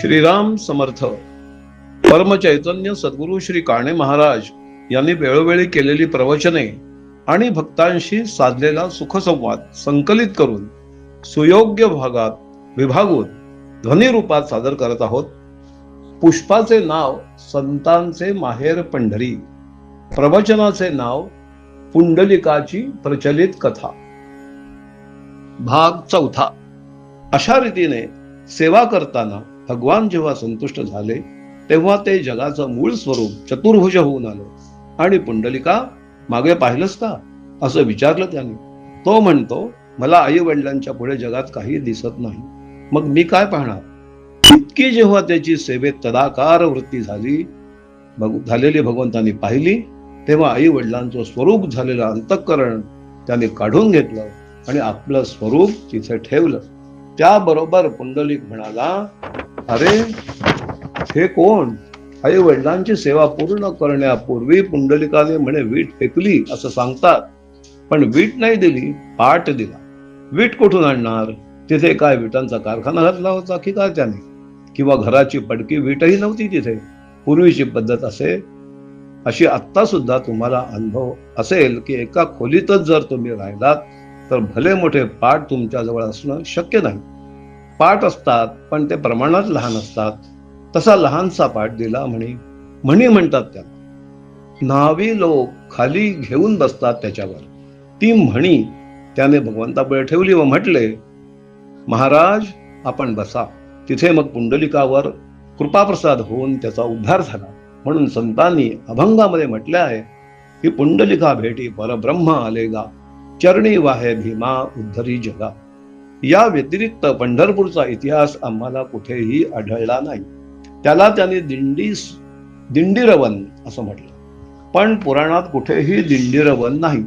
श्रीराम समर्थ. परमचैतन्य सद्गुरू श्री काणे महाराज यांनी वेळोवेळी केलेली प्रवचने आणि भक्तांशी साधलेला सुखसंवाद संकलित करून सुयोग्य भागात विभागून ध्वनी रूपात सादर करत आहोत. पुष्पाचे नाव संतांचे माहेर पंढरी. प्रवचनाचे नाव पुंडलिकाची प्रचलित कथा. भाग चौथा. अशा रीतीने सेवा करताना भगवान जेव्हा संतुष्ट झाले तेव्हा ते जगाचं मूळ स्वरूप चतुर्भुज होऊन आलं. आणि पुंडलिका मागे पाहिलंच का? असं विचारलं त्याने. तो म्हणतो मला आई वडिलांच्या पुढे जगात काही दिसत नाही. मग मी काय पाहणार? इतकी जेव्हा त्याची सेवेत तदाकार वृत्ती झाली झालेली भगवंतांनी पाहिली तेव्हा आई वडिलांचं स्वरूप झालेलं अंतःकरण त्याने काढून घेतलं आणि आपलं स्वरूप तिथे ठेवलं. त्याबरोबर पुंडलिक म्हणाला अरे हे कोण? आई वडिलांची सेवा पूर्ण करण्यापूर्वी पुंडलिकाने म्हणे वीट फेकली असं सांगतात. पण वीट नाही दिली पाट दिला. वीट कुठून आणणार? तिथे काय विटांचा कारखाना घातला होता की काय त्याने? किंवा घराची पडकी वीटही नव्हती तिथे? पूर्वीची पद्धत असे? अशी आत्ता सुद्धा तुम्हाला अनुभव असेल की एका खोलीतच जर तुम्ही राहिलात तर भले मोठे पाठ तुमच्या जवळ असणं शक्य नाही. पाठ असतात पण ते प्रमाणात लहान असतात. तसा लहानसा पाठ दिला म्हणी. म्हणी म्हणतात त्याला नावी लोक खाली घेऊन बसतात त्याच्यावर. ती म्हणी त्याने भगवंतापुढे ठेवली व म्हटले महाराज आपण बसा. तिथे मग पुंडलिकावर कृपाप्रसाद होऊन त्याचा उद्धार झाला. म्हणून संतांनी अभंगामध्ये म्हटले आहे की पुंडलिका भेटी परब्रह्म आलेगा. चरणी वाहे भीमा उद्धरी जगा. या व्यतिरिक्त पंढरपूरचा इतिहास आम्हाला कुठेही आढळला नाही. त्याला त्यांनी दिंडी दिंडीरवन असं म्हटलं. पण पुराणात कुठेही दिंडीरवन नाही.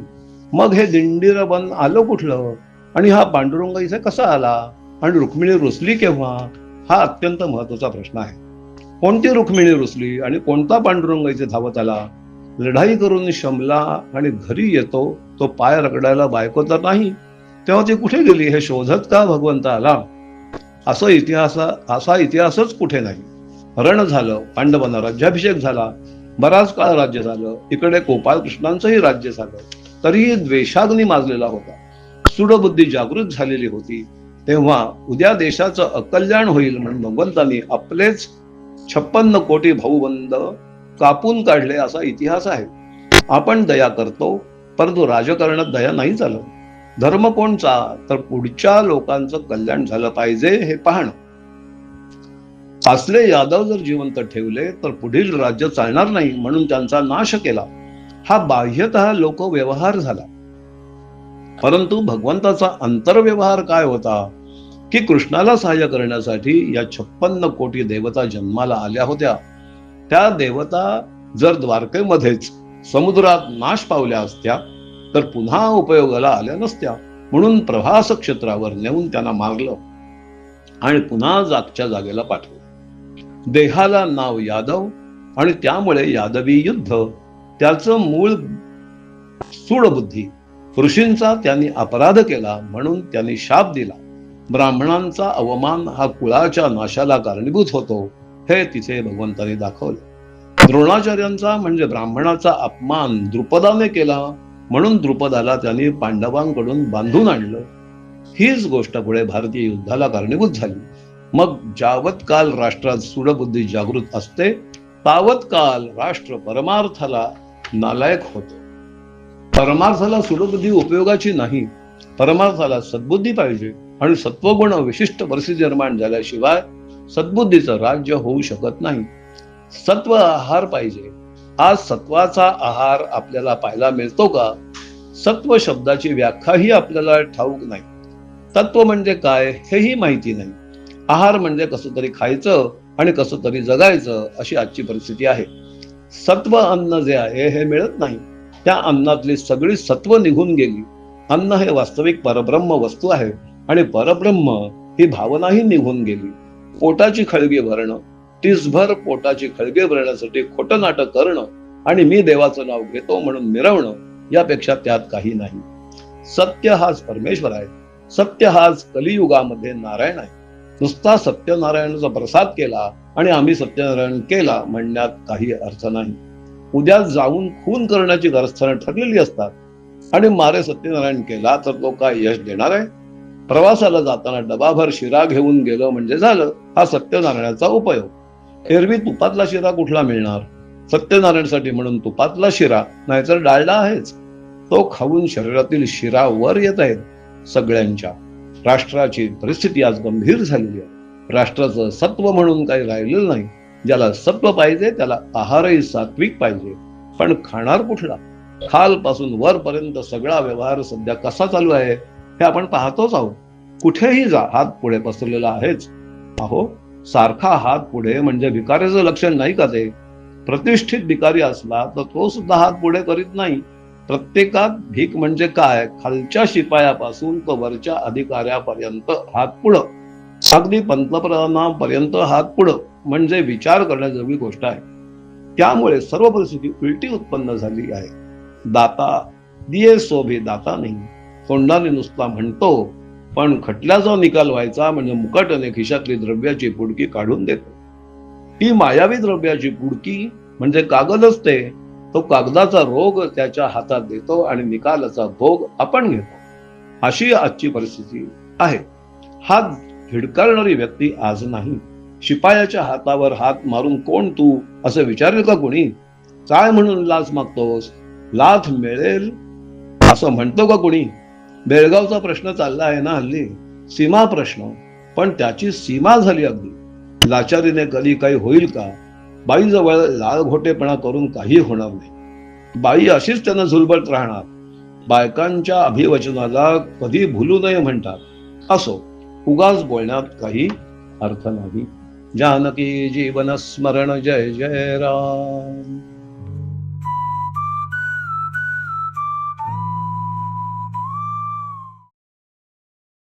मग हे दिंडीरवन आलं कुठलं? आणि हा पांडुरंग इथे कसा आला? आणि रुक्मिणी रुसली केव्हा? हा अत्यंत महत्त्वाचा प्रश्न आहे. कोणती रुक्मिणी रुसली आणि कोणता पांडुरंग इथे धावत आला? लढाई करून शमला आणि घरी येतो तो पाय रगडायला बायको तर नाही. तेव्हा ती कुठे गेली? हे शोधत का भगवंत आला? असं इतिहास असा इतिहासच कुठे नाही. रण झालं पांडवांना राज्याभिषेक झाला बराच काळ राज्य झालं इकडे गोपाल कृष्णांचंही राज्य झालं तरीही द्वेषाग्नी माजलेला होता. सुडबुद्धी जागृत झालेली होती. तेव्हा उद्या देशाचं अकल्याण होईल म्हणून भगवंतांनी आपलेच छप्पन्न कोटी भाऊबंद कापून काढले असा इतिहास आहे. आपण दया करतो परंतु राजकारणात दया नाही चालत. धर्म कोणचा? तर पुढच्या लोकांचं कल्याण झालं पाहिजे हे पाहणं. पासले यादव जर जिवंत ठेवले तर पुढील राज्य चालणार नाही म्हणून त्यांचा नाश केला. हा बाह्यत लोक व्यवहार झाला. परंतु भगवंताचा अंतर्व्यवहार काय होता? की कृष्णाला सहाय्य करण्यासाठी या छप्पन्न कोटी देवता जन्माला आल्या होत्या. त्या देवता जर द्वारकेमध्येच समुद्रात नाश पावल्या असत्या तर पुन्हा उपयोगाला आल्या नसत्या. म्हणून प्रभास क्षेत्रावर नेऊन त्यांना मारलं आणि पुन्हा जागच्या जागेला पाठवलं. देहाला नाव यादव आणि त्यामुळे यादवी युद्ध. त्याचं मूळ सूडबुद्धी. ऋषींचा त्यांनी अपराध केला म्हणून त्यांनी शाप दिला. ब्राह्मणांचा अवमान हा कुळाच्या नाशाला कारणीभूत होतो हे तिथे भगवंताने दाखवलं. द्रोणाचार्यांचा म्हणजे ब्राह्मणाचा अपमान द्रुपदाने केला. म्हणून द्रुपदाला त्यांनी पांडवांकडून बांधून आणलं. हीच गोष्ट पुढे भारतीय युद्धाला कारणीभूत झाली. मग जावत काल राष्ट्रात सूडबुद्धी जागृत असते तावत काल राष्ट्र परमार्थाला नालायक होतो. परमार्थाला सूडबुद्धी उपयोगाची नाही परमार्थाला सद्बुद्धी पाहिजे आणि सत्वगुण विशिष्ट परिस्थिती निर्माण झाल्याशिवाय सद्बुद्धीचं राज्य होऊ शकत नाही. सत्व आहार पाहिजे आज सत्वाचा आहार आपल्याला पाहायला मिळतो का? सत्व शब्दाची व्याख्याही आपल्याला ठाऊक नाही. तत्व म्हणजे काय हेही माहिती नाही. आहार म्हणजे कसं तरी खायचं आणि कसं तरी जगायचं अशी आजची परिस्थिती आहे. सत्व अन्न जे आहे हे मिळत नाही. त्या अन्नातली सगळी सत्व निघून गेली. अन्न हे वास्तविक परब्रह्म वस्तू आहे आणि परब्रह्म ही भावनाही निघून गेली. पोटाची खळगी भरणं टीसभर पोटाची खळगे भरण्यासाठी खोटं नाटक करणं आणि मी देवाचं नाव घेतो म्हणून मिरवणं यापेक्षा त्यात काही नाही. सत्य हाच परमेश्वर आहे. सत्य हाच कलियुगामध्ये नारायण आहे. नुसता सत्यनारायणाचा प्रसाद केला आणि आम्ही सत्यनारायण केला म्हणण्यात काही अर्थ नाही. उद्या जाऊन खून करण्याची गरस्थानं ठरलेली असतात आणि मारे सत्यनारायण केला तर तो काय यश देणार आहे? प्रवासाला जाताना डबाभर शिरा घेऊन गेलो म्हणजे झालं. हा सत्यनारायणाचा उपयोग. एरवी तुपातला शिरा कुठला मिळणार? सत्यनारायणसाठी म्हणून तुपातला शिरा नाहीतर डाळडा आहेच. तो खाऊन शरीरातील शिरा वर येत आहेत सगळ्यांच्या. राष्ट्राची परिस्थिती आज गंभीर झालेली आहे. राष्ट्राचं सत्व म्हणून काही राहिलेलं नाही. ज्याला सत्व पाहिजे त्याला आहारही सात्विक पाहिजे. पण खाणार कुठला? खालपासून वरपर्यंत सगळा व्यवहार सध्या कसा चालू आहे हे आपण पाहतोच आहोत. कुठेही जा हात पुढे पसरलेला आहेच. अहो सारखा हात पुढे म्हणजे भिकाऱ्याचं लक्षण नाही का ते? प्रतिष्ठित भिकारी असला तर तो सुद्धा हात पुढे करीत नाही. प्रत्येकात भीक म्हणजे काय? खालच्या शिपायापासून तर वरच्या अधिकाऱ्यापर्यंत हात पुढं. अगदी पंतप्रधानांपर्यंत हात पुढं म्हणजे विचार करण्याजोगी गोष्ट आहे. त्यामुळे सर्व परिस्थिती उलटी उत्पन्न झाली आहे. दाता दिये सोभे दाता नाही. तोंडाने नुसता म्हणतो पण खटल्याचा निकाल व्हायचा म्हणजे मुकाट्याने खिशातली द्रव्याची पुडकी काढून देतो. ही मायावी द्रव्याची पुडकी म्हणजे कागद असते. तो कागदाचा रोग त्याच्या हातात देतो आणि निकालाचा भोग आपण घेतो. अशी आजची परिस्थिती आहे. हात भिडकारणारी व्यक्ती आज नाही. शिपायाच्या हातावर हात मारून कोण तू असं विचारेल का कोणी? काय म्हणून लाच मागतोस? लाथ मिळेल? असं म्हणतो का कोणी? बेळगावचा प्रश्न चालला आहे ना हल्ली? सीमा प्रश्न. पण त्याची सीमा झाली अगदी. लाचारीने कधी काही होईल का? बाईजवळ लाल घोटेपणा करून काही होणार नाही. बाई अशीच त्यांना झुलबत राहणार. बायकांच्या अभिवचनाला कधी भुलू नये म्हणतात. असो उगाच बोलण्यात काही अर्थ नाही. जानकी जीवन स्मरण जय जय राम.